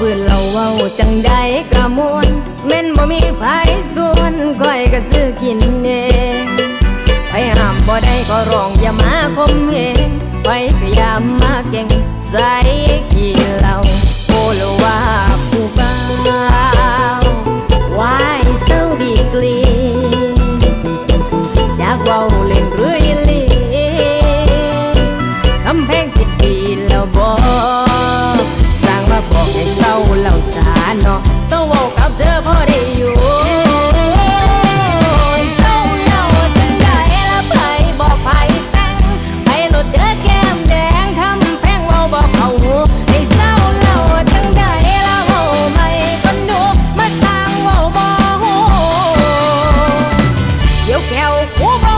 เพื่อนเราเว้าจังได้กระมวลแม่นบ่มีไผส่วนก้อยก็ซื้อกินเองไปห้ามบ่ได้ก็ร้องอย่ามาคมเหงไปพยายามมาเก่งใส่กี่เราโอลว่าผู้บ้าววายเศร้าดีกลีจากเว้า เนศร้ากับเธอพอด้อยู่เศร้าแจังไดละไผบอกไผแต่งไผหลุดเด้อแก้มแดงทำแพงเวาบอกเขาให้เศร้าแล้วจังไดละเว้ไม่คนหนูมาสร้างเว้าบ่หูเดี๋ยวแก้วกูบ่